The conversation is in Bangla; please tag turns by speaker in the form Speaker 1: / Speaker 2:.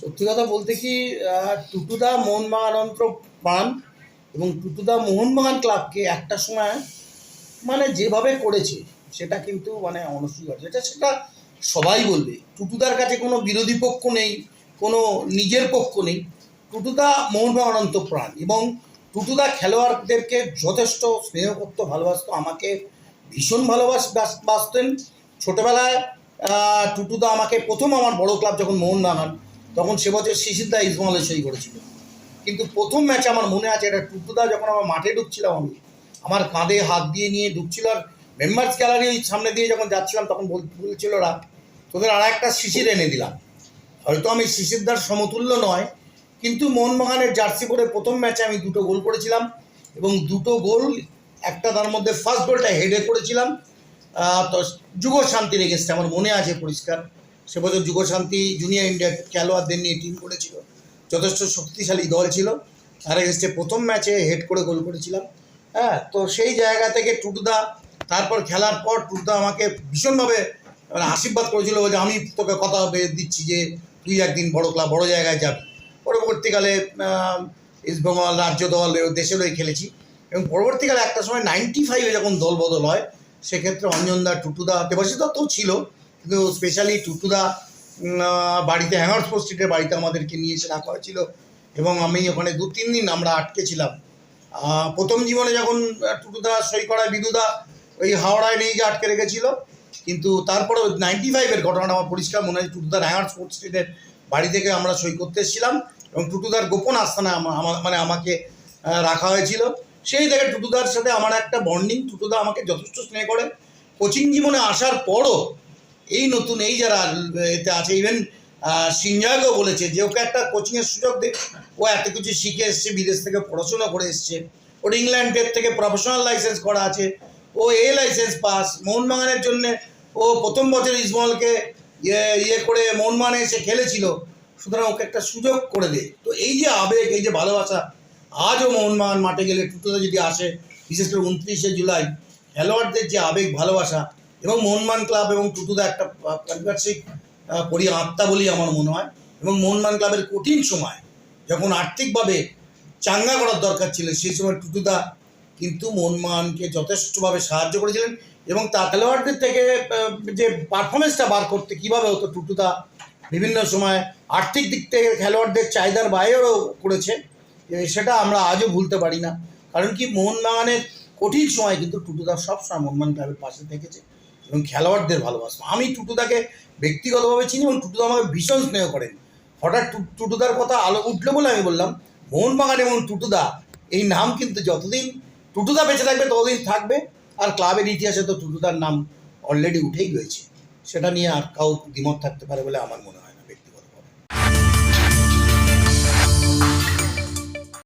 Speaker 1: সত্যি কথা বলতে কি টুটুদা মোহনবাগানন্ত্র পান এবং টুটুদা মোহনবাগান ক্লাবকে একটা সময় মানে যেভাবে করেছে, সেটা কিন্তু মানে অনস্বীকার্য এটা সেটা সবাই বলবে। টুটুদার কাছে কোনো বিরোধী পক্ষ নেই, কোনো নিজের পক্ষ নেই। টুটুদা মোহনবাগানন্ত প্রাণ এবং টুটুদা খেলোয়াড়দেরকে যথেষ্ট স্নেহ করতো, ভালোবাসতো, আমাকে ভীষণ ভালোবাস, বাস- বাসতেন। ছোটোবেলায় টুটুদা আমাকে প্রথম আমার বড় ক্লাব যখন মোহনবাগান তখন সে বছর শিশিরদা ইসমালে সই করেছিল। কিন্তু প্রথম ম্যাচে আমার মনে আছে, এটা টুটুদা যখন আমার মাঠে ঢুকছিলাম আমি, আমার কাঁধে হাত দিয়ে নিয়ে ঢুকছিল আর মেম্বার্স গ্যালারি সামনে দিয়ে যখন যাচ্ছিলাম, তখন বল- বলছিল ওরা, তোদের আর একটা শিশির এনে দিলাম। হয়তো আমি শিশিরদার সমতুল্য নয়, কিন্তু মোহনবাগানের জার্সি পরে প্রথম ম্যাচে আমি দুটো গোল করেছিলাম এবং দুটো গোল, একটা তার মধ্যে ফার্স্ট গোলটা হেডে করেছিলাম। তো যুগ শান্তি রেগেছে আমার মনে আছে পরিষ্কার। সে বছর যুগ শান্তি জুনিয়র ইন্ডিয়া খেলোয়াড়দের নিয়ে টিম করেছিল। যথেষ্ট শক্তিশালী দল ছিল। তার এগেস্টে প্রথম ম্যাচে হেড করে গোল করেছিলাম। হ্যাঁ তো সেই জায়গা থেকে টুটুদা, তারপর খেলার পর টুটুদা আমাকে ভীষণভাবে মানে আশীর্বাদ করেছিল যে আমি তোকে কথা দিচ্ছি যে তুই একদিন বড় ক্লাব, বড় জায়গায় যাবি। পরবর্তীকালে ইস্টবেঙ্গল রাজ্য দল দেশের হয়ে খেলেছি। এবং পরবর্তীকালে একটা সময় নাইনটি ফাইভে যখন দল বদল হয়, সেক্ষেত্রে অঞ্জনদা টুটুদা, দেবাশিস দত্তও ছিল। স্পেশালি টুটুদা বাড়িতে আহ, বাড়িতে স্ট্রিটের বাড়িতে আমাদেরকে নিয়ে এসে রাখা হয়েছিল এবং আমি ওখানে দু তিন দিন আমরা আটকে ছিলাম। প্রথম জীবনে যখন টুটুদা সই করায় বিদুদা ওই হাওড়ায় নিয়ে গিয়ে আটকে রেখেছিল কিন্তু তারপরে নাইনটি ফাইভের ঘটনাটা আমার পরিষ্কার মনে হয় টুটুদার হ্যাঙ্গার স্পোর্টস স্ট্রিটের বাড়ি থেকে আমরা সই করতে এসেছিলাম এবং টুটুদার গোপন আস্থানে মানে আমাকে রাখা হয়েছিল। সেই থেকে টুটুদার সাথে আমার একটা বন্ডিং টুটুদা আমাকে যথেষ্ট স্নেহ করে। কোচিং জীবনে আসার পরও এই নতুন, এই যারা এতে আছে ইভেন সিনজাগও বলেছে যে ওকে একটা কোচিংয়ের সুযোগ দে। ও এত কিছু শিখে এসছে, বিদেশ থেকে পড়াশোনা করে এসছে। ওর ইংল্যান্ডের থেকে প্রফেশনাল লাইসেন্স করা আছে। ও এ লাইসেন্স পাস মোহনবাগানের জন্য ও প্রথম বছর ইসমলকে ইয়ে ইয়ে করে মোহনবাগানে এসে খেলেছিল। সুতরাং ওকে একটা সুযোগ করে দে। তো এই যে আবেগ, এই যে ভালোবাসা, আজও মোহনবাগান মাঠে গেলে টুটোতে যদি আসে, বিশেষ করে উনত্রিশে জুলাই, খেলোয়াড়দের যে আবেগ, ভালোবাসা এবং মোহনবাগান ক্লাব এবং টুটুদা একটা পারিপার্শ্বিক পরি আত্মা বলি আমার মনে হয়। এবং মোহনবাগান ক্লাবের কঠিন সময়, যখন আর্থিকভাবে চাঙ্গা করার দরকার ছিল, সেই সময় টুটুদা কিন্তু মোহনবাগানকে যথেষ্টভাবে সাহায্য করেছিলেন এবং তা খেলোয়াড়দের থেকে যে পারফরমেন্সটা বার করতে কীভাবে হতো, টুটুদা বিভিন্ন সময় আর্থিক দিক থেকে খেলোয়াড়দের চাহিদার বাইরেও করেছে। সেটা আমরা আজও ভুলতে পারি না। কারণ কি মোহনবাগানের কঠিন সময় কিন্তু টুটুদা সবসময় মোহনবাগান ক্লাবের পাশে থেকেছে। এবং খেলোয়াড়দের ভালোবাসবো আমি টুটুদাকে ব্যক্তিগতভাবে চিনি এবং টুটুদা আমাকে ভীষণ স্নেহ করেন। হঠাৎ টুটুদার কথা আলো উঠল বলে আমি বললাম, মোহনবাগান এবং টুটুদা, এই নাম কিন্তু যতদিন টুটুদা বেঁচে থাকবে, ততদিন থাকবে। আর ক্লাবের ইতিহাসে তো টুটুদার নাম অলরেডি উঠেই রয়েছে। সেটা নিয়ে আর কাউ দ্বিমত থাকতে পারে বলে আমার মনে হয়।